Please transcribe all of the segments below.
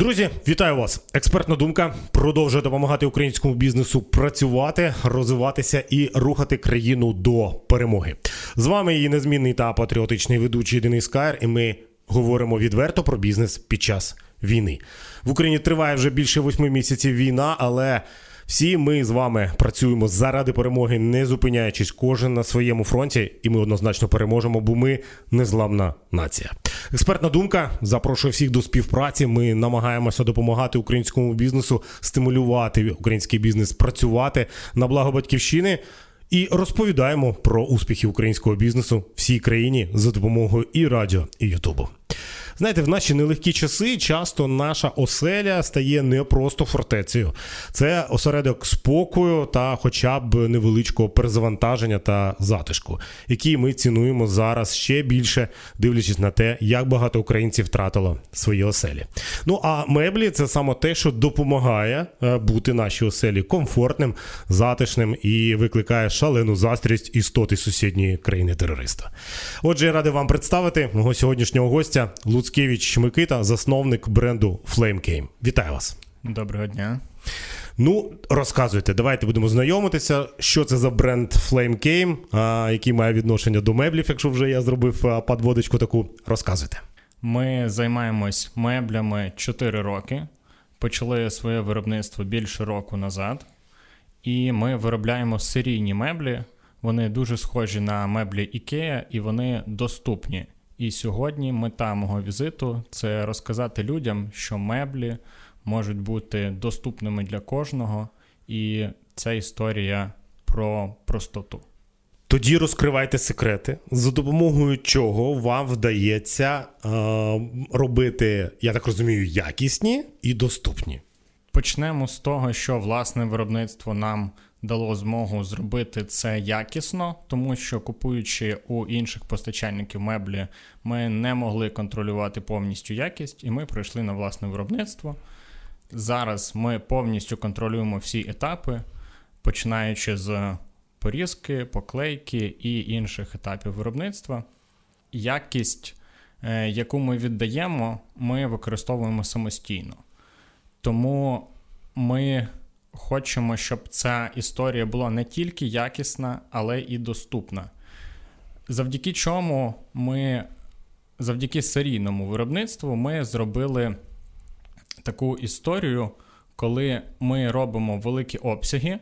Друзі, вітаю вас! Експертна думка продовжує допомагати українському бізнесу працювати, розвиватися і рухати країну до перемоги. З вами її незмінний та патріотичний ведучий Денис Каєр, і ми говоримо відверто про бізнес під час війни. В Україні триває вже більше восьми місяців війна, але всі ми з вами працюємо заради перемоги, не зупиняючись кожен на своєму фронті, і ми однозначно переможемо, бо ми незламна нація. Експертна думка запрошує всіх до співпраці. Ми намагаємося допомагати українському бізнесу стимулювати український бізнес працювати на благо батьківщини. І розповідаємо про успіхи українського бізнесу всій країні за допомогою і радіо, і Ютубу. Знаєте, в наші нелегкі часи часто наша оселя стає не просто фортецею. Це осередок спокою та хоча б невеличкого перезавантаження та затишку, який ми цінуємо зараз ще більше, дивлячись на те, як багато українців втратило свої оселі. Ну а меблі це саме те, що допомагає е, бути нашій оселі комфортним, затишним і викликає шалену застрість істоти сусідньої країни терориста. Отже, я радий вам представити мого сьогоднішнього гостя Луцкевич Микита, засновник бренду Flame Game. Вітаю вас. Доброго дня. Ну, розказуйте, давайте будемо знайомитися, що це за бренд Flame Game, а, який має відношення до меблів, якщо вже я зробив подводочку таку. Розказуйте. Ми займаємось меблями 4 роки. Почали своє виробництво більше року назад. І ми виробляємо серійні меблі. Вони дуже схожі на меблі IKEA і вони доступні. І сьогодні мета мого візиту це розказати людям, що меблі можуть бути доступними для кожного, і це історія про простоту. Тоді розкривайте секрети, за допомогою чого вам вдається е, робити, я так розумію, якісні і доступні. Почнемо з того, що власне виробництво нам дало змогу зробити це якісно, тому що купуючи у інших постачальників меблі, ми не могли контролювати повністю якість, і ми прийшли на власне виробництво. Зараз ми повністю контролюємо всі етапи, починаючи з порізки, поклейки і інших етапів виробництва. Якість, е, яку ми віддаємо, ми використовуємо самостійно. Тому ми хочемо, щоб ця історія була не тільки якісна, але і доступна. Завдяки чому ми, завдяки серійному виробництву, ми зробили таку історію, коли ми робимо великі обсяги,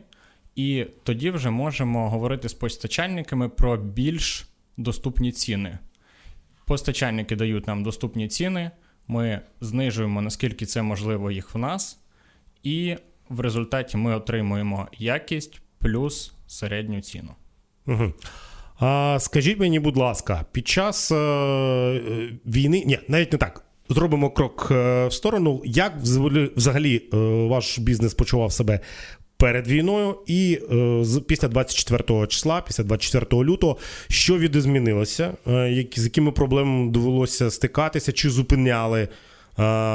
і тоді вже можемо говорити з постачальниками про більш доступні ціни. Постачальники дають нам доступні ціни, ми знижуємо наскільки це можливо їх в нас, і в результаті ми отримуємо якість плюс середню ціну. Угу. А, скажіть мені, будь ласка, під час е, війни, ні, навіть не так. Зробимо крок е, в сторону. Як взагалі, е, ваш бізнес почував себе перед війною і е, після 24 числа, після 24 лютого, що відозмінилося? Е, з якими проблемами довелося стикатися, чи зупиняли е,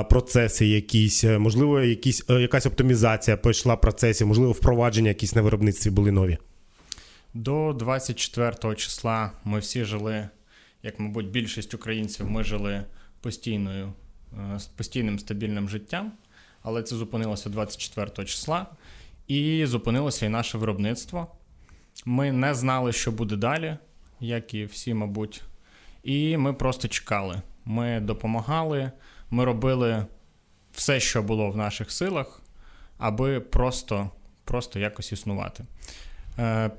процеси якісь? Е, Можливо, якісь, е, якась оптимізація пройшла процесів, можливо, впровадження якісь на виробництві були нові? До 24 числа ми всі жили, як, мабуть, більшість українців, ми жили постійною, е, постійним стабільним життям, але це зупинилося 24 числа. І зупинилося і наше виробництво. Ми не знали, що буде далі, як і всі, мабуть. І ми просто чекали. Ми допомагали, ми робили все, що було в наших силах, аби просто, просто якось існувати. Е,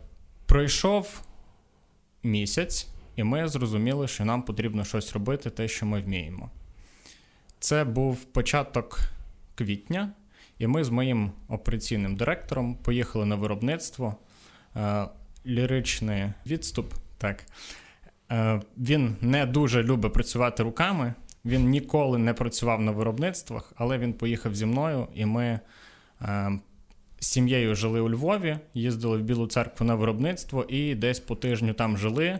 Пройшов місяць, і ми зрозуміли, що нам потрібно щось робити, те, що ми вміємо. Це був початок квітня. І ми з моїм операційним директором поїхали на виробництво. Е, ліричний відступ. Так. Е, він не дуже любить працювати руками. Він ніколи не працював на виробництвах, але він поїхав зі мною, і ми е, з сім'єю жили у Львові, їздили в Білу церкву на виробництво і десь по тижню там жили.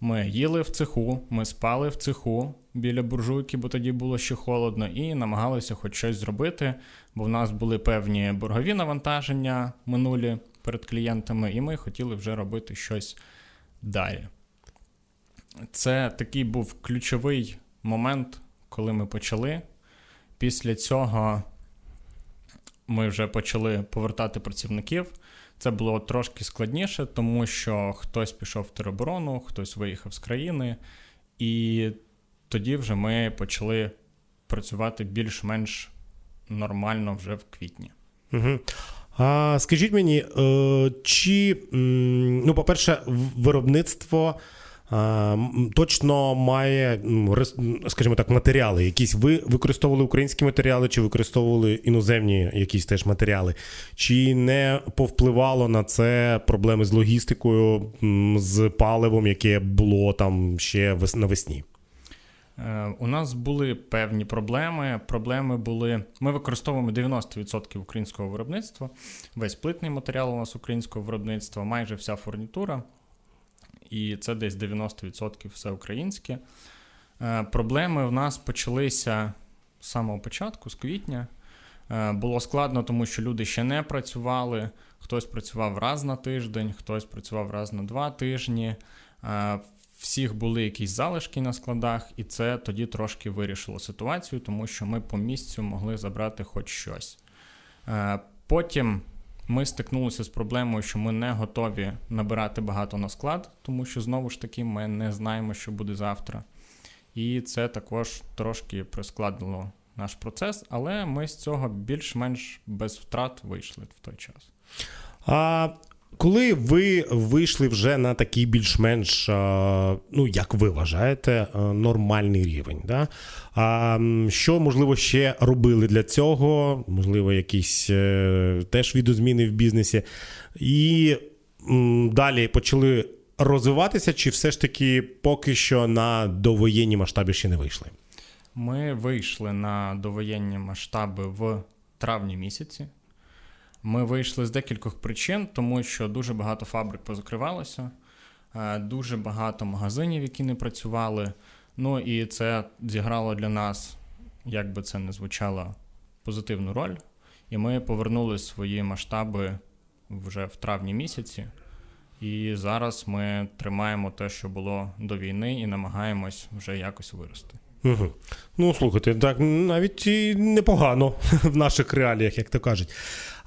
Ми їли в цеху, ми спали в цеху біля буржуйки, бо тоді було ще холодно, і намагалися хоч щось зробити, бо в нас були певні боргові навантаження минулі перед клієнтами, і ми хотіли вже робити щось далі. Це такий був ключовий момент, коли ми почали. Після цього ми вже почали повертати працівників. Це було трошки складніше, тому що хтось пішов в тероборону, хтось виїхав з країни, і тоді вже ми почали працювати більш-менш нормально вже в квітні. Угу. А скажіть мені, е, чи, ну, по-перше, виробництво точно має, скажімо так, матеріали. Якісь ви використовували українські матеріали, чи використовували іноземні якісь теж матеріали? Чи не повпливало на це проблеми з логістикою, з паливом, яке було там ще вес- навесні? Е, У нас були певні проблеми. Проблеми були. Ми використовуємо 90% українського виробництва. Весь плитний матеріал у нас українського виробництва, майже вся фурнітура. І це десь 90% все українське. Е, Проблеми в нас почалися з самого початку, з квітня. Е, Було складно, тому що люди ще не працювали. Хтось працював раз на тиждень, хтось працював раз на два тижні. Е, всіх були якісь залишки на складах, і це тоді трошки вирішило ситуацію, тому що ми по місцю могли забрати хоч щось. Потім ми стикнулися з проблемою, що ми не готові набирати багато на склад, тому що знову ж таки ми не знаємо, що буде завтра. І це також трошки прискладнило наш процес, але ми з цього більш-менш без втрат вийшли в той час. А коли ви вийшли вже на такий більш-менш, ну як ви вважаєте, нормальний рівень, да? а що можливо ще робили для цього? Можливо, якісь е, теж відозміни в бізнесі, і далі почали розвиватися, чи все ж таки поки що на довоєнні масштабі ще не вийшли? Ми вийшли на довоєнні масштаби в травні місяці. Ми вийшли з декількох причин, тому що дуже багато фабрик позакривалося, е, дуже багато магазинів, які не працювали. Ну і це зіграло для нас, як би це не звучало, позитивну роль. І ми повернули свої масштаби вже в травні місяці. І зараз ми тримаємо те, що було до війни, і намагаємось вже якось вирости. Угу. Ну, слухайте, так навіть і непогано в наших реаліях, як то кажуть.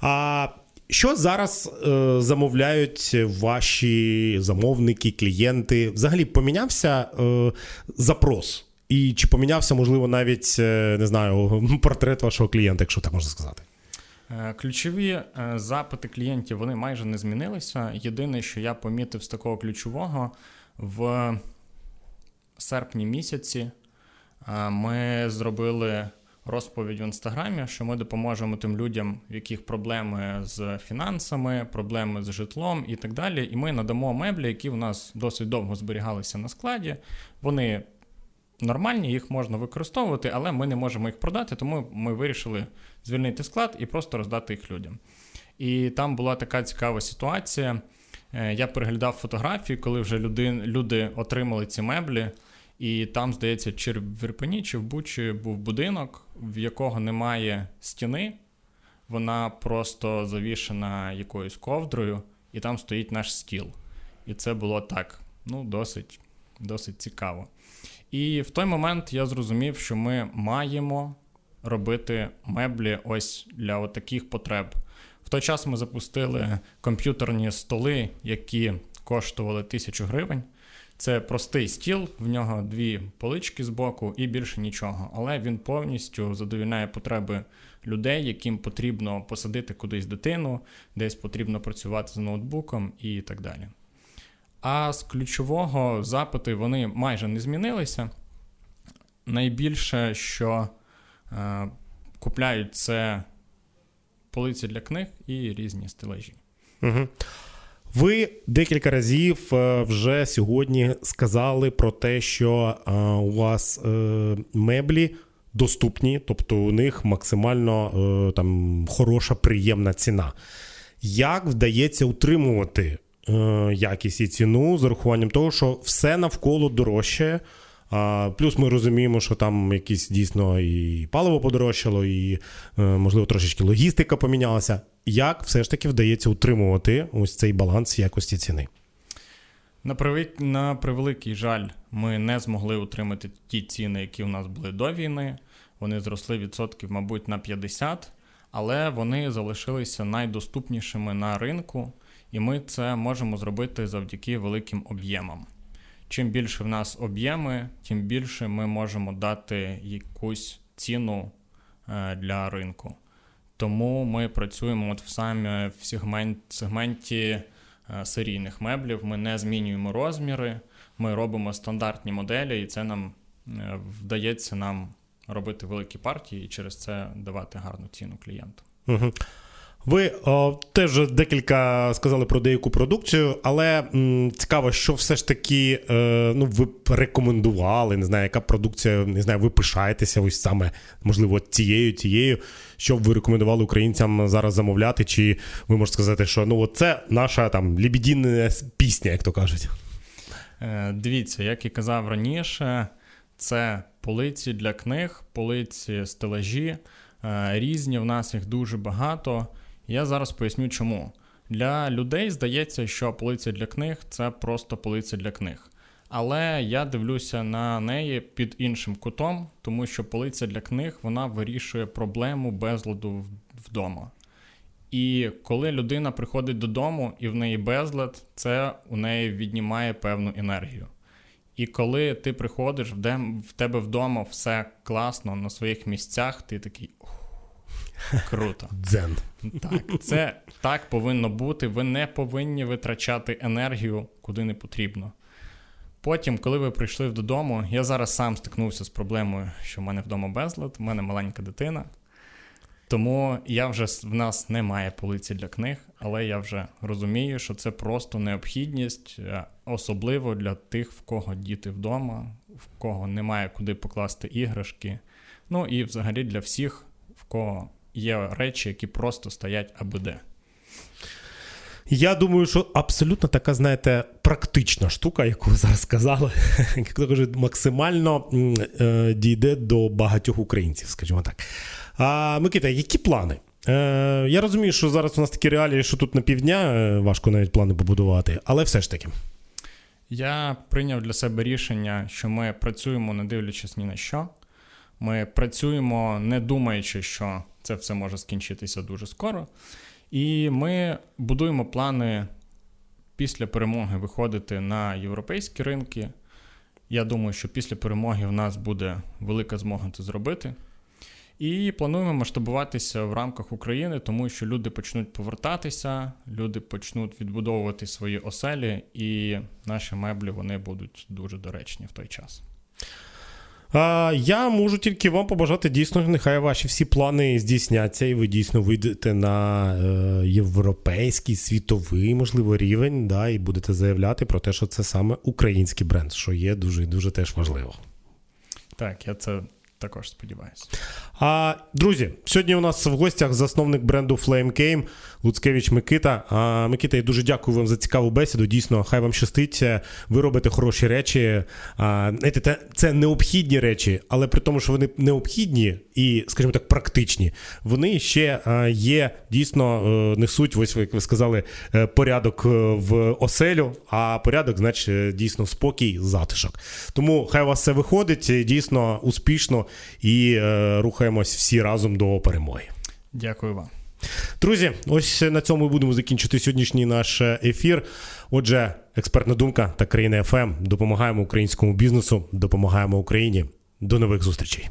А що зараз е, замовляють ваші замовники, клієнти? Взагалі помінявся е, запрос? І чи помінявся, можливо, навіть е, не знаю, портрет вашого клієнта, якщо так можна сказати? Е, Ключові е, запити клієнтів вони майже не змінилися. Єдине, що я помітив з такого ключового, в серпні місяці ми зробили розповідь в інстаграмі, що ми допоможемо тим людям, в яких проблеми з фінансами, проблеми з житлом і так далі. І ми надамо меблі, які у нас досить довго зберігалися на складі. Вони нормальні, їх можна використовувати, але ми не можемо їх продати, тому ми вирішили звільнити склад і просто роздати їх людям. І там була така цікава ситуація. Е, Я переглядав фотографії, коли вже люди, люди отримали ці меблі, і там, здається, чи в Ірпені, чи в Бучі був будинок, в якого немає стіни. Вона просто завішена якоюсь ковдрою, і там стоїть наш стіл. І це було так, ну, досить, досить цікаво. І в той момент я зрозумів, що ми маємо робити меблі ось для таких потреб. В той час ми запустили комп'ютерні столи, які коштували тисячу гривень. Це простий стіл, в нього дві полички з боку і більше нічого. Але він повністю задовільняє потреби людей, яким потрібно посадити кудись дитину, десь потрібно працювати з ноутбуком і так далі. А з ключового запити вони майже не змінилися. Найбільше, що е, купляють, це полиці для книг і різні стележі. Угу. Ви декілька разів е, вже сьогодні сказали про те, що е, у вас е, меблі доступні, тобто у них максимально там хороша, приємна ціна. Як вдається утримувати якість і ціну з урахуванням того, що все навколо дорожчає? Плюс ми розуміємо, що там якісь дійсно і паливо подорожчало, і, можливо, трошечки логістика помінялася. Як все ж таки вдається утримувати ось цей баланс якості ціни? На, превик... на превеликий жаль, ми не змогли утримати ті ціни, які у нас були до війни. Вони зросли відсотків, мабуть, на 50, але вони залишилися найдоступнішими на ринку, і ми це можемо зробити завдяки великим об'ємам. Чим більше в нас об'єми, тим більше ми можемо дати якусь ціну е, для ринку. Тому ми працюємо от саме в сегмент, сегменті е, серійних меблів. Ми не змінюємо розміри, ми робимо стандартні моделі, і це нам е, вдається нам робити великі партії і через це давати гарну ціну клієнту. Угу. Ви о, теж декілька сказали про деяку продукцію, але м, цікаво, що все ж таки е, ну, ви рекомендували, не знаю, яка продукція, не знаю, ви пишаєтеся ось саме, можливо, цією, цією, що б ви рекомендували українцям зараз замовляти, чи ви можете сказати, що ну, це наша там лібідінна пісня, як то кажуть. Е, Дивіться, як і казав раніше, це полиці для книг, полиці стелажі. е, Різні, в нас їх дуже багато. Я зараз поясню чому. Для людей здається, що полиця для книг це просто полиця для книг. Але я дивлюся на неї під іншим кутом, тому що полиця для книг вона вирішує проблему безладу вдома. І коли людина приходить додому і в неї безлад, це у неї віднімає певну енергію. І коли ти приходиш, в, тебе вдома все класно на своїх місцях, ти такий «Ух, круто. Дзен. Так, це так повинно бути. Ви не повинні витрачати енергію куди не потрібно. Потім, коли ви прийшли додому, я зараз сам стикнувся з проблемою, що в мене вдома безлад, в мене маленька дитина. Тому я вже в нас немає полиці для книг, але я вже розумію, що це просто необхідність, е, особливо для тих, в кого діти вдома, в кого немає куди покласти іграшки. Ну і взагалі для всіх, в кого є речі, які просто стоять аби де. Я думаю, що абсолютно така, знаєте, практична штука, яку ви зараз сказали, як то кажуть, максимально е, дійде до багатьох українців, скажімо так. А, Микита, які плани? Е, я розумію, що зараз у нас такі реалії, що тут на півдня е, важко навіть плани побудувати, але все ж таки. Я прийняв для себе рішення, що ми працюємо, не дивлячись ні на що. Ми працюємо, не думаючи, що це все може скінчитися дуже скоро. І ми будуємо плани після перемоги виходити на європейські ринки. Я думаю, що після перемоги в нас буде велика змога це зробити. І плануємо масштабуватися в рамках України, тому що люди почнуть повертатися, люди почнуть відбудовувати свої оселі, і наші меблі вони будуть дуже доречні в той час. Я можу тільки вам побажати дійсно, нехай ваші всі плани здійсняться, і ви дійсно вийдете на е, європейський світовий, можливо, рівень, да, і будете заявляти про те, що це саме український бренд, що є дуже дуже теж важливо. Так, я це також сподіваюся. А, друзі, сьогодні у нас в гостях засновник бренду Flame Game Луцкевич Микита. А, Микита, я дуже дякую вам за цікаву бесіду. Дійсно, хай вам щастить. Ви робите хороші речі. А, знаєте, це, необхідні речі, але при тому, що вони необхідні і, скажімо так, практичні, вони ще є дійсно е, несуть, ось як ви сказали, е, порядок е, в оселю, а порядок, значить, дійсно спокій, затишок. Тому хай у вас все виходить дійсно успішно і е, рухаємось всі разом до перемоги. Дякую вам. Друзі, ось на цьому ми будемо закінчити сьогоднішній наш е, ефір. Отже, експертна думка та країна ФМ допомагаємо українському бізнесу, допомагаємо Україні. До нових зустрічей.